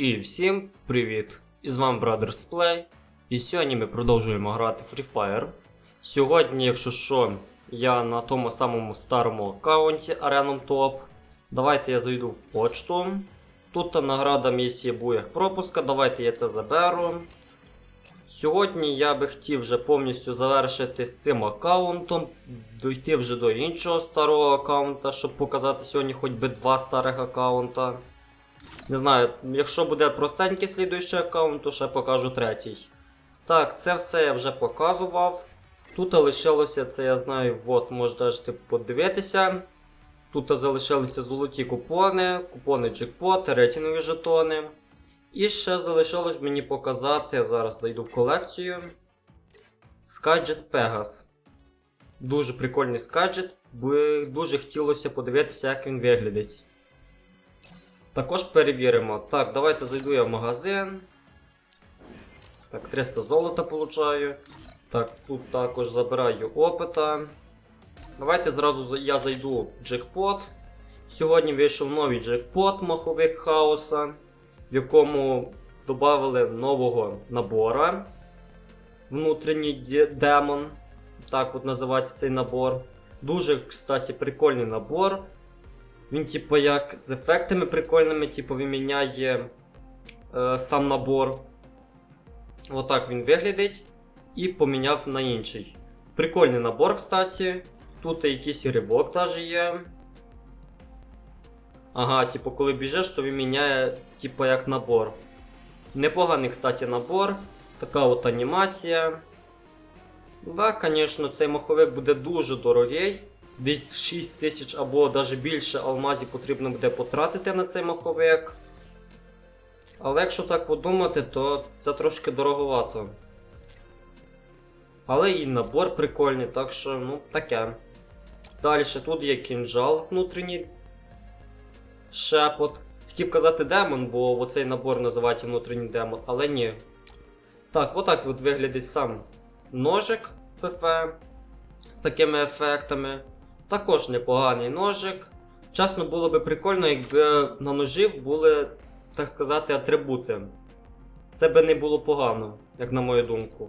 І всім привіт! І з вами Brothers Play. І сьогодні ми продовжуємо грати Free Fire. Сьогодні, якщо що, я на тому самому старому аккаунті Arenum Top. Давайте я зайду в почту. Тут награда місії буях пропуска. Давайте я це заберу. Сьогодні я би хотів вже повністю завершити з цим аккаунтом, дойти вже до іншого старого аккаунта, щоб показати сьогодні хоч би два старих аккаунта. Не знаю, якщо буде простенький слідуючий аккаунт, то ще покажу третій. Так, це все я вже показував. Тут лишилося це, я знаю, от можна ж подивитися. Тут залишилися золоті купони, купони джекпот, рейтингові жетони. І ще залишилось мені показати, зараз зайду в колекцію. Skyjet Pegas. Дуже прикольний скаджет, дуже хотілося подивитися, як він виглядить. Також перевіримо. Так, давайте зайду я в магазин. Так, 300 золота получаю. Так, тут також забираю опита. Давайте зразу я зайду в джекпот. Сьогодні вийшов новий джекпот маховик хаоса, в якому додали нового набора. Внутрішній демон. Так от називається цей набор. Дуже, кстати, прикольний набор. Він, типу, як з ефектами прикольними, типу, він міняє е, сам набор. Отак він виглядить. І поміняв на інший. Прикольний набор, кстати. Тут якийсь ривок теж є. Ага, типу, коли біжиш, то він міняє, типу, як набор. Непоганий, кстати, набор. Така от анімація. Да, звісно, цей маховик буде дуже дорогий. Десь 6 тисяч або навіть більше алмазів потрібно буде потратити на цей маховик. Але якщо так подумати, то це трошки дороговато. Але і набор прикольний, так що, ну, таке. Далі тут є кінжал внутрішній шепот. Хотів казати демон, бо оцей набор називається внутрішній демон, але ні. Так, отак от виглядить сам ножик ФФ з такими ефектами. Також непоганий ножик. Чесно, було би прикольно, якби на ножів були, так сказати, атрибути. Це би не було погано, як на мою думку.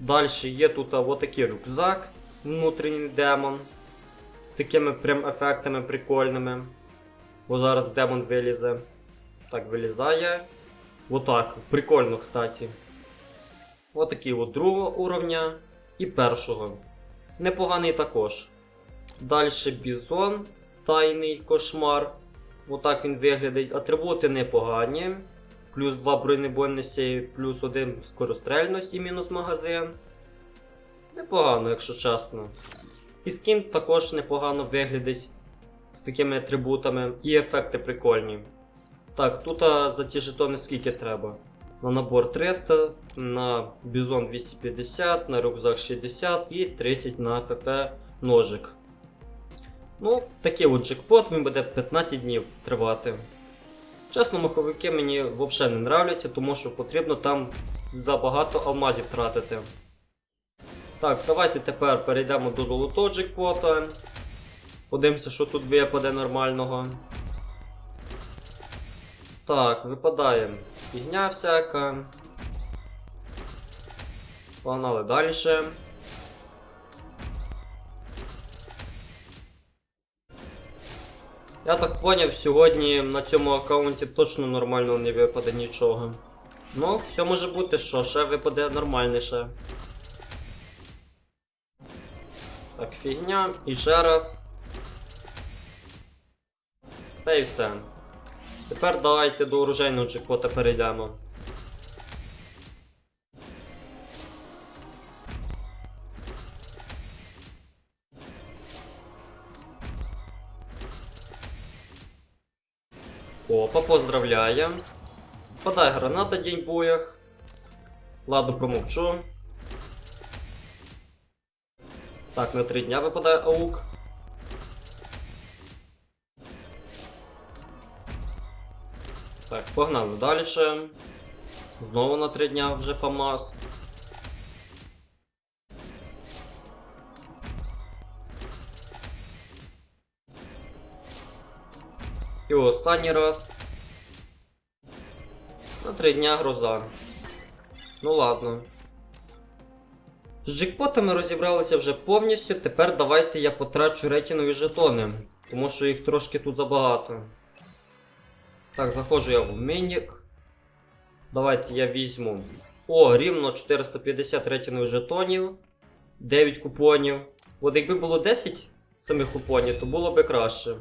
Далі є тут отакий рюкзак, внутрішній демон. З такими прям ефектами прикольними. Бо зараз демон вилізе. Так, вилізає. Отак. Прикольно, кстати. Отакий от другого уровня і першого. Непоганий також. Далі бізон, тайний кошмар. Отак він виглядить. Атрибути непогані. Плюс 2 бронебойності, плюс 1 скорострельності, мінус магазин. Непогано, якщо чесно. І скін також непогано виглядить з такими атрибутами. І ефекти прикольні. Так, тут за ті жетони скільки треба? На набор 300, на бізон 250, на рюкзак 60 і 30 на ФФ ножик. Ну, такий от джекпот, він буде 15 днів тривати. Чесно, маховики мені взагалі не нравляться, тому що потрібно там забагато алмазів тратити. Так, давайте тепер перейдемо до золотого джекпота. Подивимося, що тут випаде нормального. Так, випадає фігня всяка. Погнали далі. Я так поняв, сьогодні на цьому аккаунті точно нормально не випаде нічого. Ну, все може бути, що ще випаде нормальніше. Так, фігня. І ще раз. Та й все. Тепер давайте до оружейного джекпота перейдемо. Опа, поздравляем. Подай граната день боях. Ладно, промовчу. Так, на три дня випадає аук. Так, погнали далі. Знову на три дня вже ФАМАС. І останній раз. На три дня гроза. Ну ладно. З джекпотами розібралися вже повністю. Тепер давайте я потрачу ретінові жетони, тому що їх трошки тут забагато. Так, заходжу я в мінік. Давайте я візьму. О, рівно 450 ретінових жетонів. 9 купонів. От якби було 10 самих купонів, то було би краще.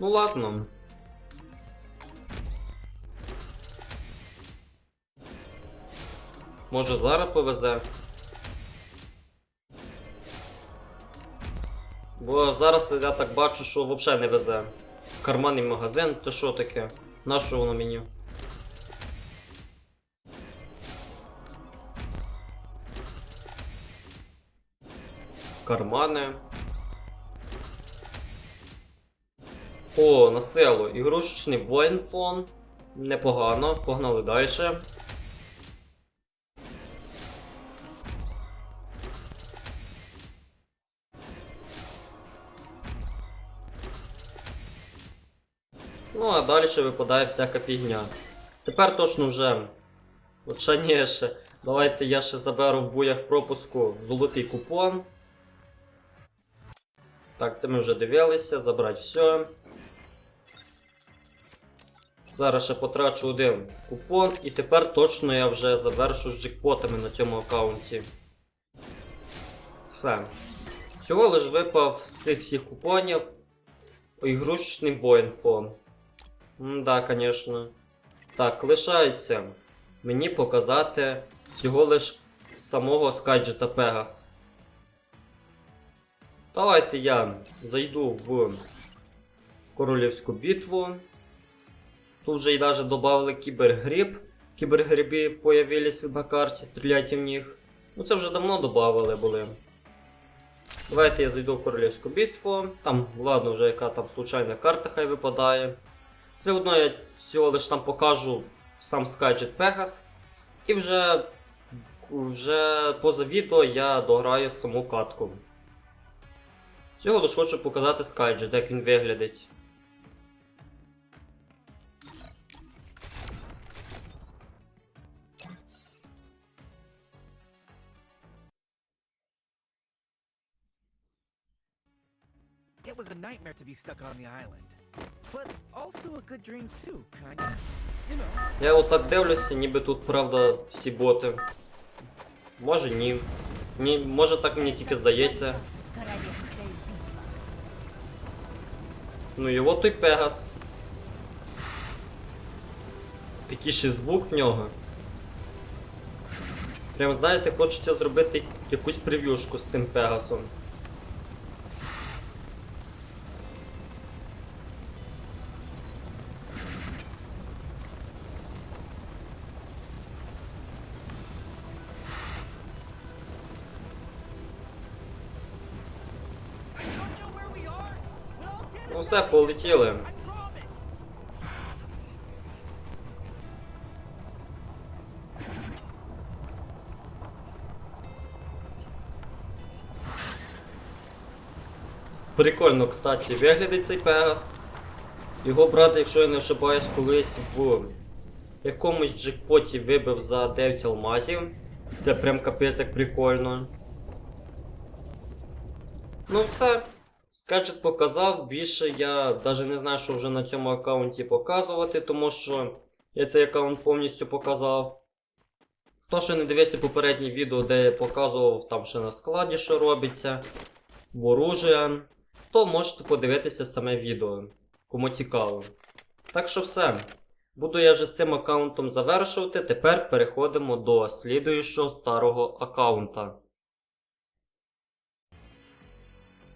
Ну ладно. Може зараз повезе. Бо зараз я так бачу, що взагалі не везе. Карманний магазин, це що таке? Нащо воно мені? Кармани. О, на село. Ігрушечний воїнфон. Непогано, погнали далі. Ну, а далі випадає всяка фігня. Тепер точно вже. От. Давайте я ще заберу в буях пропуску золотий купон. Так, це ми вже дивилися, забрати все. Зараз ще потрачу один купон, і тепер точно я вже завершу з джекпотами на цьому аккаунті. Все. Всього лиш випав з цих всіх купонів ігрушечний воїнфон. Да, конечно. Так, лишається мені показати всього лиш самого скаджета Пегас. Давайте я зайду в королівську битву. Тут вже і навіть додали кібергріб. Кібергрибі появились на карті, стріляйте в них. Ну це вже давно додали були. Давайте я зайду в королівську битву. Там, ладно, вже яка там случайна карта хай випадає. Все одно я всього лиш там покажу сам Skyjet Pegas. І вже, вже поза відео я дограю саму катку. Всього лиш хочу показати Skyjet, як він виглядить. Be stuck on the island. But also a good dream too. You know. Я отак дивлюся, ніби тут правда всі боти. Може ні. ні. Може так мені тільки здається. Ну і от той Пегас. Такий ще звук в нього. Прям знаєте, хочеться зробити якусь прев'юшку з цим Пегасом. Все, полетіли. Прикольно, кстати, виглядить цей Пегас. Його брат, якщо я не ошибаюсь, колись в якомусь джекпоті вибив за 9 алмазів. Це прям капець як прикольно. Ну все. Скаджет показав, більше я навіть не знаю, що вже на цьому аккаунті показувати, тому що я цей аккаунт повністю показав. Хто ще не дивився попереднє відео, де я показував там ще на складі, що робиться, в оружія, то можете подивитися саме відео, кому цікаво. Так що все. Буду я вже з цим аккаунтом завершувати. Тепер переходимо до слідуючого старого аккаунта.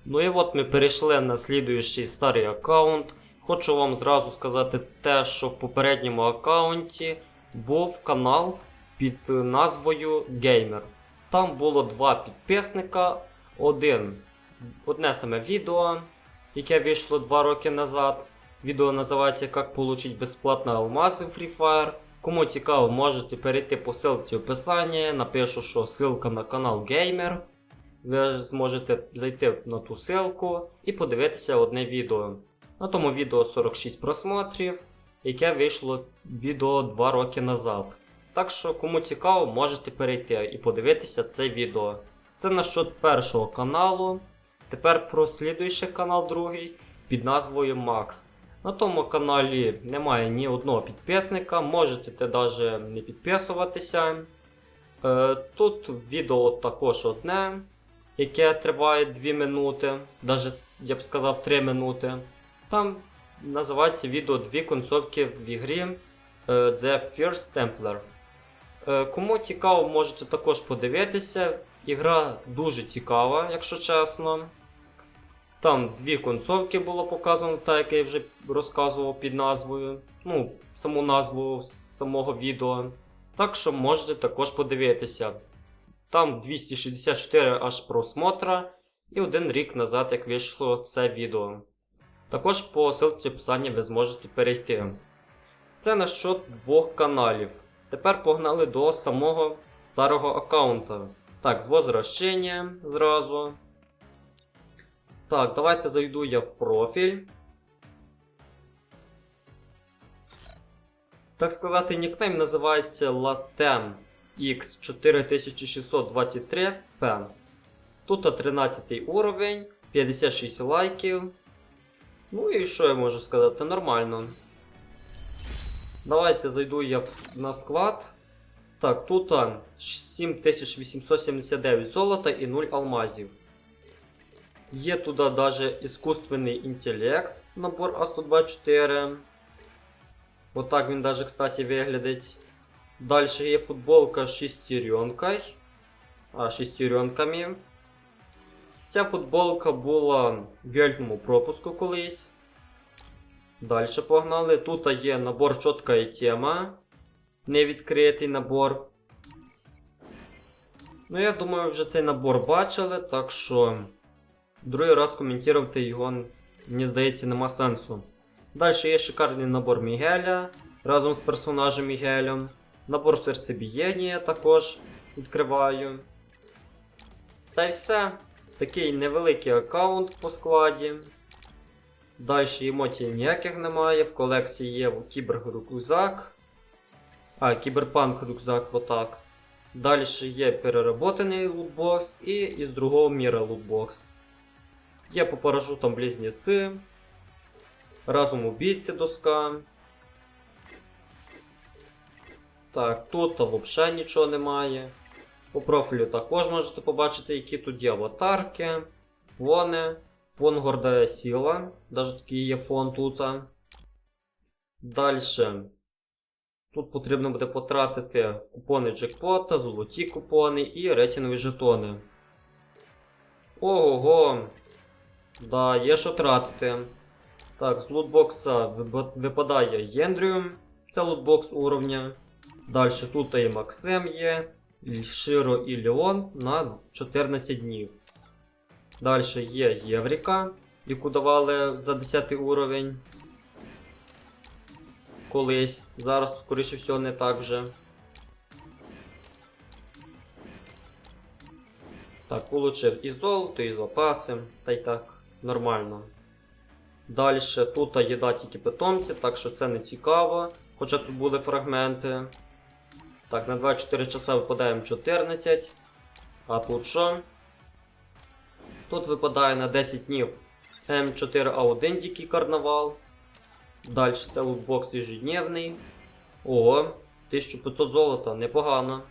Ну і от ми перейшли на слідуючий старий аккаунт. Хочу вам зразу сказати те, що в попередньому аккаунті був канал під назвою Gamer. Там було два підписника. Один, одне саме відео, яке вийшло 2 роки назад. Відео називається Як получить безплатно алмази в Free Fire. Кому цікаво, можете перейти по ссылці в описанні. Напишу, що ссылка на канал Gamer. Ви зможете зайти на ту ссылку і подивитися одне відео. На тому відео 46 просмотрів. яке вийшло відео 2 роки назад. Так що, кому цікаво, можете перейти і подивитися це відео. Це насчет першого каналу. Тепер про слідуючий канал другий під назвою Макс. На тому каналі немає ні одного підписника, можете навіть не підписуватися. Е, Тут відео також одне, яке триває 2 минути, навіть я б сказав 3 минути. Там називається відео дві концовки в ігрі е, The First Templar. Е, Кому цікаво, можете також подивитися. Ігра дуже цікава, якщо чесно. Там дві концовки було показано, так як я вже розказував під назвою. Ну, саму назву самого відео. Так що можете також подивитися. Там 264 аж просмотра і один рік назад, як вийшло це відео. Також по ссылці в описанні ви зможете перейти. Це насчет двох каналів. Тепер погнали до самого старого аккаунта. Так, з возвращення зразу. Так, давайте зайду я в профіль. Так сказати, нікнейм називається Latem X4623P. Тут 13 уровень, 56 лайків. Ну і що я можу сказати? Нормально. Давайте зайду я на склад. Так, тут 7879 золота і 0 алмазів. Є туди даже іскусственний інтелект, набор А124. Отак він даже, кстати, виглядить. Далі є футболка з шестеренкою. А, шестеренками. Ця футболка була в вільному пропуску колись. Далі погнали. Тут є набор чітка і тема. Невідкритий набор. Ну, я думаю, вже цей набор бачили, так що другий раз коментувати його, мені здається, нема сенсу. Далі є шикарний набор Мігеля разом з персонажем Мігелем. Набор серцебієння також відкриваю. Та й все. Такий невеликий аккаунт по складі. Далі емоцій ніяких немає. В колекції є кіберрюкзак. А, кіберпанк рюкзак, отак. Далі є переработаний лутбокс і із другого міра лутбокс. Є по парашутам близнеці. Разом убійці доска. Так, тут взагалі нічого немає. По профілю також можете побачити, які тут є аватарки, фони. Фон гордая сіла. Навіть такий є фон тут. Далі. Тут потрібно буде потратити купони джекпота, золоті купони і ретінові жетони. Ого. Да, є що тратити. Так, з лутбокса випадає Єндріум. Це лутбокс уровня. Далі тут і Максим є. і Широ і Леон на 14 днів. Далі є Євріка, яку давали за 10 уровень. Колись. Зараз, скоріше всього, не так вже. Так, получив і золото, і запаси. Та й так, нормально. Далі тут їда тільки питомці, так що це не цікаво. Хоча тут були фрагменти. Так, на 24 часа випадаємо 14. А тут що? Тут випадає на 10 днів М4А1 дикий карнавал. Далі це лутбокс ежедневний. Ого, 1500 золота, непогано.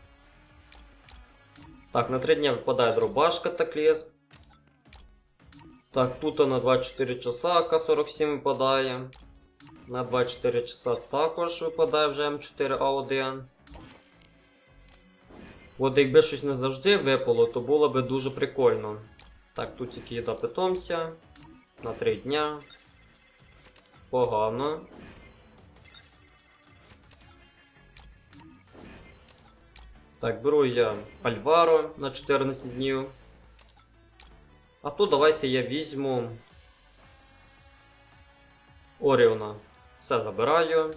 Так, на 3 дні випадає дробаш катаклізм. Так, тут на 24 часа АК-47 випадає. На 24 часа також випадає вже М4А1. От якби щось не завжди випало, то було би дуже прикольно. Так, тут тільки їда питомця. На 3 дня. Погано. Так, беру я Альваро на 14 днів. А тут давайте я візьму Оріона. Все забираю.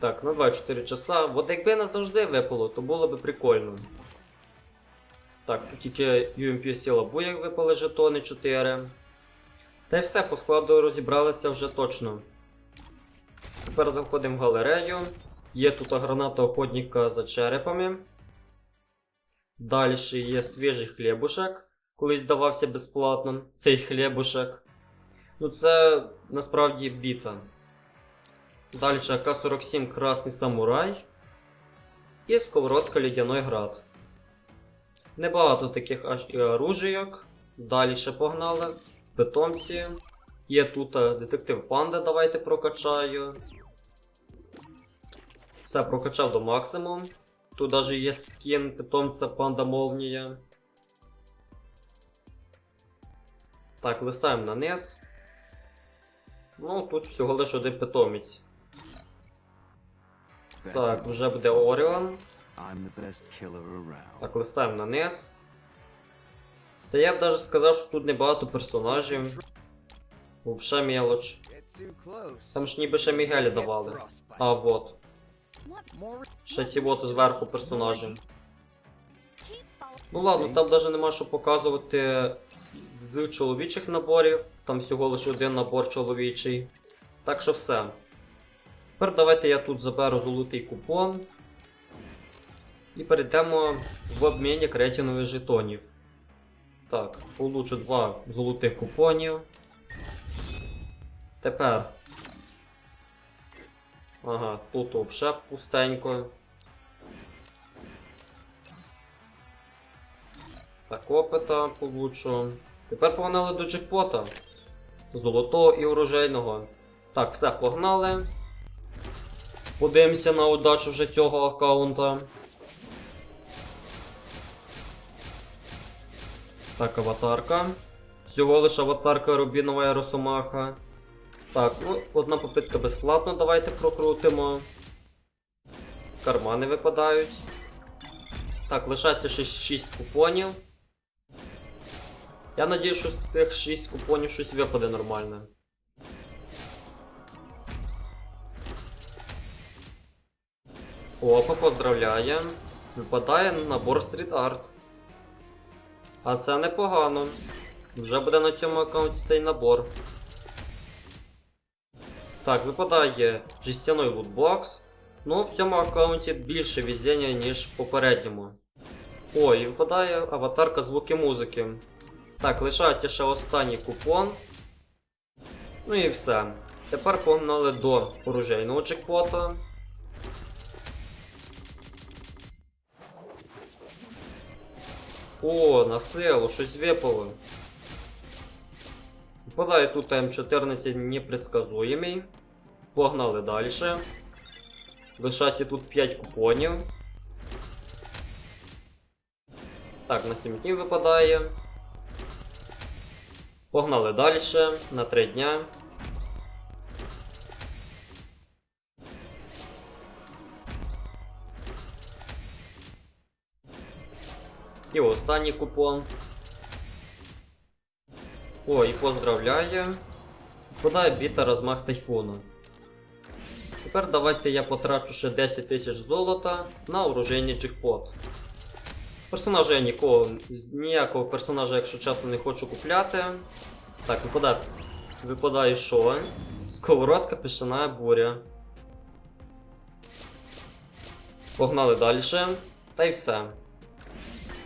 Так, на 24 часа. От якби не завжди випало, то було б прикольно. Так, тут тільки UMP сіла буяк випали жетони 4. Та й все, по складу розібралися вже точно. тепер заходимо в галерею. Є тут граната охотника за черепами. Далі є свіжий хлібушек. Колись давався безплатно. Цей хлібушек. Ну це насправді біта. Далі АК-47 Красний Самурай. І сковородка Лідяной Град. Небагато таких аж і оружійок. Далі ще погнали. Питомці. Є тут е, детектив панда, давайте прокачаю. Все, прокачав до максимуму. Тут навіть є скін питомця панда Молнія. Так, листаємо на низ. Ну, тут всього лише один питомець. Так, вже буде Оріон. Так, листаємо на низ. Та я б навіть сказав, що тут небагато персонажів. Взагалі мелоч. Там ж ніби ще Мігелі давали. А, вот. Ще ці от зверху персонажі. Ну ладно, там навіть нема що показувати з чоловічих наборів. Там всього лише один набор чоловічий. Так що все. Тепер давайте я тут заберу золотий купон. І перейдемо в обмінник рейтингових жетонів. Так, получу два золотих купонів. Тепер. Ага, тут взагалі пустенько. Так, опита получу. Тепер погнали до джекпота. Золотого і урожайного. Так, все, погнали. Подивимося на удачу вже цього аккаунта. Так, аватарка. Всього лише аватарка Рубінова і Росомаха. Так, ну, одна попитка безплатно, давайте прокрутимо. Кармани випадають. Так, лишайте ще 6 купонів. Я надію, що з цих 6 купонів щось випаде нормальне. Опа, поздравляє. Випадає набор стріт арт. А це непогано. Вже буде на цьому аккаунті цей набор. Так, випадає жестяной лутбокс. Ну, в цьому аккаунті більше везіння, ніж в попередньому. О, і випадає аватарка звуки музики. Так, лишається ще останній купон. Ну і все. Тепер погнали до оружейного джекпота. О, на силу, щось випало. Випадає тут М14 непредсказуємий. Погнали далі. Лишається тут 5 купонів. Так, на 7 днів випадає. Погнали далі на 3 дня. І останній купон. О, і поздравляю. Подає біта розмах тайфуну. Тепер давайте я потрачу ще 10 тисяч золота на оружейний джекпот. Персонажа я нікого, ніякого персонажа, якщо чесно, не хочу купляти. Так, випадає. Випадає що? Сковородка пішена буря. Погнали далі. Та й все.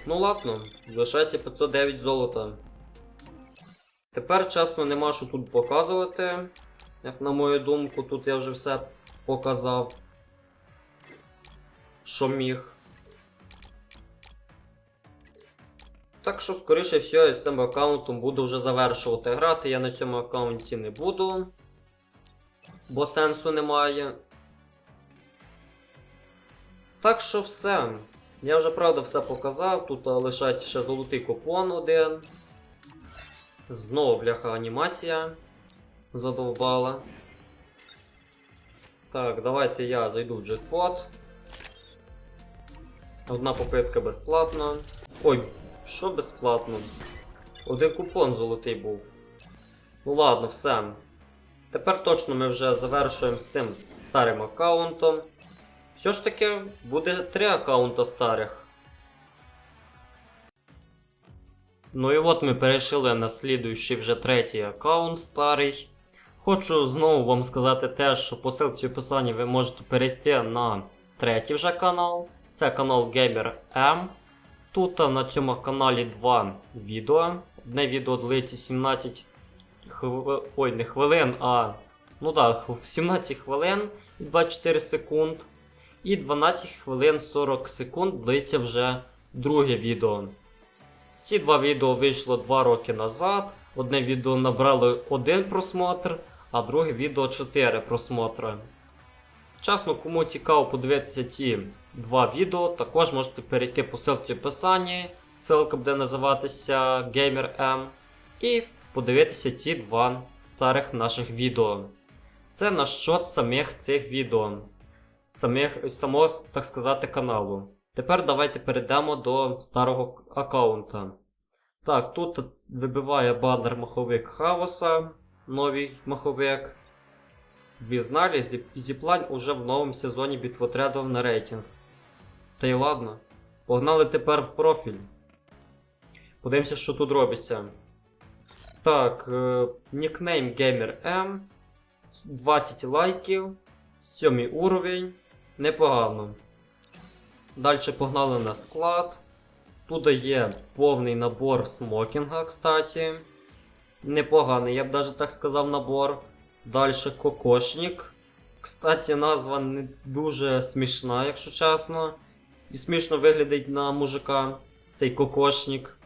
Ну ладно, залишається 509 золота. Тепер, чесно, нема що тут показувати. Як на мою думку, тут я вже все показав. Що міг. Так що, скоріше всього, з цим аккаунтом буду вже завершувати грати. Я на цьому аккаунті не буду. Бо сенсу немає. Так що все. Я вже правда все показав. Тут а, лишається ще золотий купон один. Знову бляха анімація. Задовбала. Так, давайте я зайду в джекпот. Одна попитка безплатно. Ой, що безплатно? Один купон золотий був. Ну ладно, все. Тепер точно ми вже завершуємо з цим старим аккаунтом. Все ж таки буде три аккаунта старих. Ну і от ми перейшли на слідуючий вже третій аккаунт старий. Хочу знову вам сказати те, що по ссылці в описанні ви можете перейти на третій вже канал. Це канал Gamer M. Тут на цьому каналі два відео. Одне відео длиться 17 хв... Ой, не хвилин, а. Ну да, 17 хвилин і 24 секунд. І 12 хвилин 40 секунд длиться вже друге відео. Ці два відео вийшло 2 роки назад. Одне відео набрало 1 просмотр, а друге відео 4 просмотри. Чесно, кому цікаво подивитися ці два відео, також можете перейти по ссылці в описанні. Ссылка буде називатися GamerM. І подивитися ці два старих наших відео. Це на счет самих цих відео. Самих, самого, так сказати, каналу. Тепер давайте перейдемо до старого аккаунта. Так, тут вибиває банер маховик хаоса, новий маховик. Ви знали, Зі- Зіплайн уже в новому сезоні бітвотрядов на рейтинг. Та й ладно. Погнали тепер в профіль. Подивимося, що тут робиться. Так, е, нікнейм GamerM. 20 лайків. 7 уровень. Непогано. Далі погнали на склад. Тут є повний набор смокінга, кстати. Непоганий, я б даже так сказав, набор. Далі кокошник. Кстати, назва не дуже смішна, якщо чесно. І смішно виглядить на мужика цей кокошник.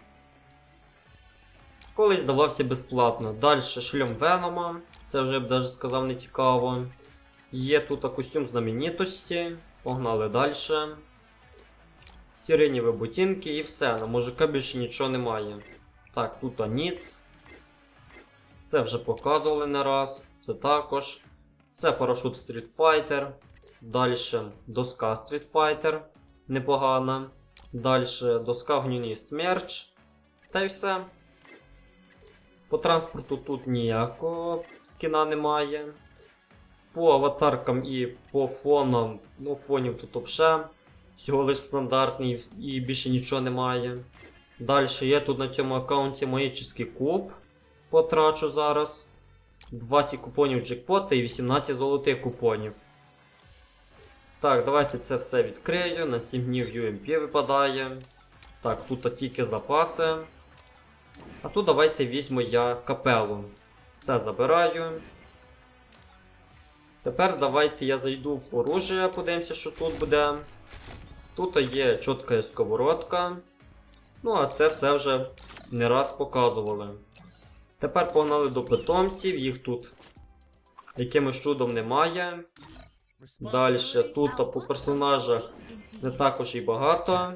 Колись давався безплатно. Далі шльом Венома. Це вже я б даже сказав не цікаво. Є тут костюм знаменитості. Погнали далі. Сиренєві ботинки і все. На мужика більше нічого немає. Так, тут Аніц. Це вже показували не раз. Це також. Це парашут Street Fighter. Далі доска Street Fighter. Непогана. Далі доска гнівний смерч. Та й все. По транспорту тут ніякого скіна немає. По аватаркам і по фонам, ну фонів тут взагалі всього лиш стандартний і більше нічого немає. Далі є тут на цьому аккаунті магічний куб. Потрачу зараз. 20 купонів джекпота і 18 золотих купонів. Так, давайте це все відкрию. На 7 днів UMP випадає. Так, тут тільки запаси. А тут давайте візьму я капелу. Все забираю. Тепер давайте я зайду в оружие, подивимося, що тут буде. Тут є чітка сковородка. Ну, а це все вже не раз показували. Тепер погнали до питомців, їх тут якимось чудом немає. Далі тут по персонажах не також і багато.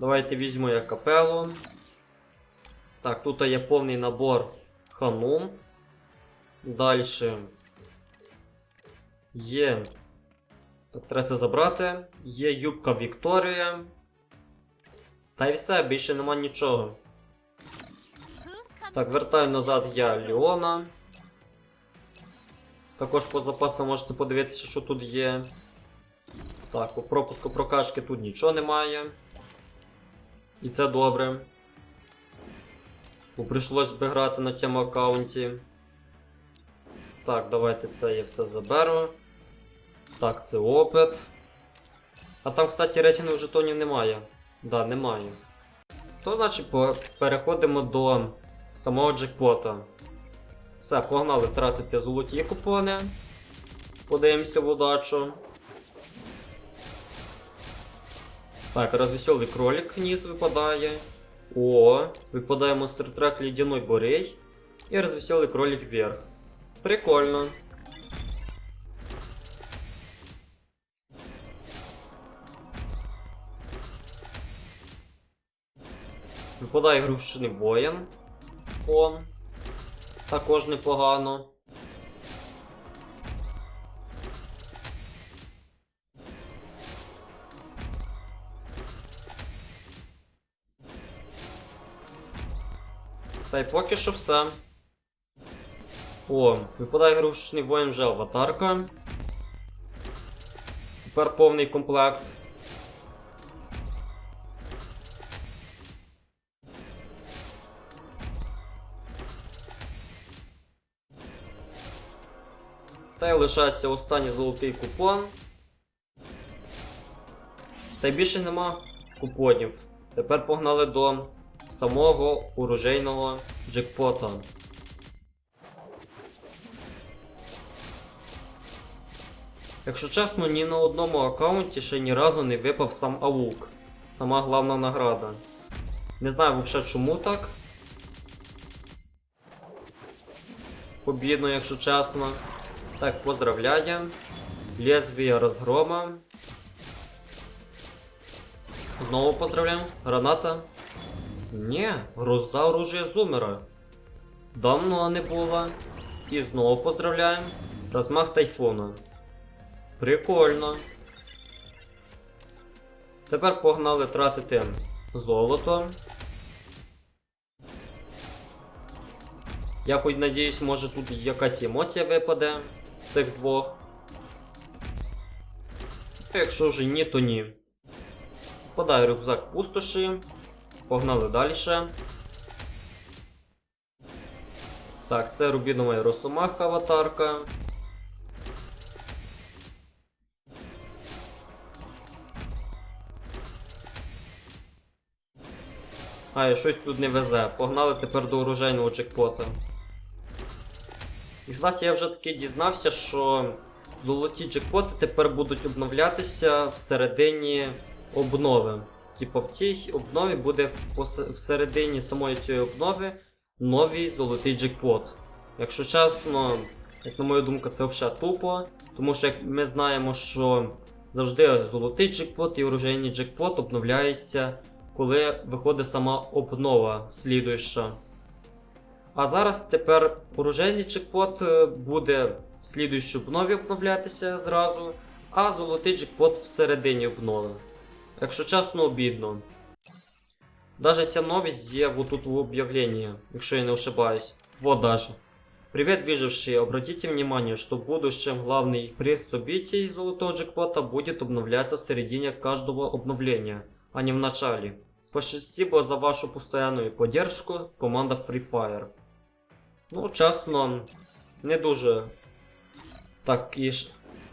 Давайте візьму я капелу. Так, тут є повний набор ханум. Далі є. Так, треба це забрати. Є юбка Вікторія. Та й все, більше нема нічого. Так, вертаю назад я Леона. Також по запасам можете подивитися, що тут є. Так, по пропуску прокачки тут нічого немає. І це добре. Бо прийшлось би грати на цьому аккаунті. Так, давайте це я все заберу. Так, це опит. А там, кстати, рейтингу жетонів немає. Да, немає. То, значить, переходимо до самого джекпота. Все, погнали тратити золоті купони. Подивимося в удачу. Так, розвеселий кролик низ випадає. О, випадає монстр трек Ледяной Борей. І розвеселий кролик вверх. Прикольно. Випадає грушний воїн. Он. Також непогано. Та й поки що все. О, випадає грушний воїн вже аватарка. Тепер повний комплект. Та й лишається останній золотий купон. Та й більше нема купонів. Тепер погнали до самого урожейного джекпота. Якщо чесно, ні на одному аккаунті ще ні разу не випав сам аук. Сама головна награда. Не знаю взагалі чому так. Побідно, якщо чесно. Так, поздравляю. Лезвие розгрома. Знову поздравляємо. Граната. Ні, гроза оружия зумера. Давно не було. І знову поздравляємо. Розмах тайфуна. Прикольно. Тепер погнали тратити золото. Я хоч надіюсь, може тут якась емоція випаде з тих двох. Якщо вже ні, то ні. Подай рюкзак пустоші. Погнали далі. Так, це рубінова росомаха аватарка. А, щось тут не везе. Погнали тепер до урожайного джекпота. І, кстати, я вже таки дізнався, що золоті джекпоти тепер будуть обновлятися всередині обнови. Типу в цій обнові буде всередині самої цієї обнови новий золотий джекпот. Якщо чесно, як на мою думку, це взагалі тупо. Тому що як ми знаємо, що завжди золотий джекпот і оружейний джекпот обновляється, коли виходить сама обнова слідуюча. А зараз тепер оружейний джекпот е, буде в слідуючій обнові обновлятися зразу, а золотий джекпот всередині обнови. Якщо чесно, обідно. Даже ця новість є вот тут в об'явлении, якщо я не ошибаюсь. Вот даже. Привет, выжившие! Обратите внимание, что в будущем главный приз событий золотого джекпота будет обновляться в середине каждого обновления, а не в начале. Спасибо за вашу постоянную поддержку, команда Free Fire. Ну, чесно, не дуже так і,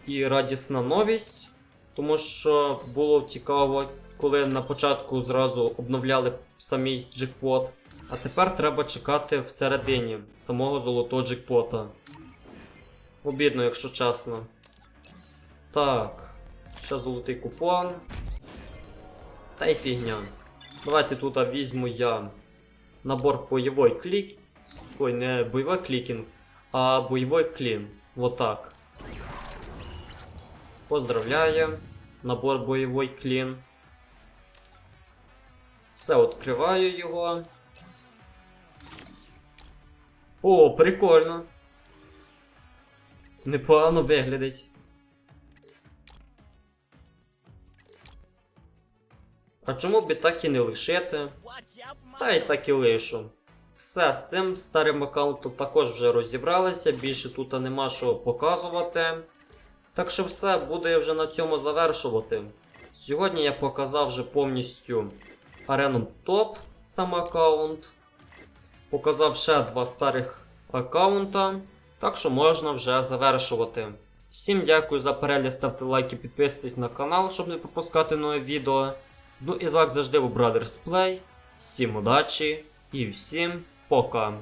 і радісна новість, тому що було цікаво, коли на початку зразу обновляли самий джекпот. А тепер треба чекати всередині самого золотого джекпота. Обідно, якщо чесно. Так. Ще золотий купон. Та й фігня. Давайте тут візьму я набор бойовий клік. Ой, не бойовий клікінг, а бойовий клін. Вот так. Поздравляю. Набор бойовий клін. Все, відкриваю його. О, прикольно. Непогано виглядить. А чому б і так і не лишити? Та й так і лишу. Все, з цим старим аккаунтом також вже розібралися, більше тут нема що показувати. Так що все, буду я вже на цьому завершувати. Сьогодні я показав вже повністю арену топ сам аккаунт. Показав ще два старих аккаунта, так що можна вже завершувати. Всім дякую за перегляд, ставте лайки, підписуйтесь на канал, щоб не пропускати нові відео. Ну і з вами завжди був Brothers Play. Всім удачі і всім пока!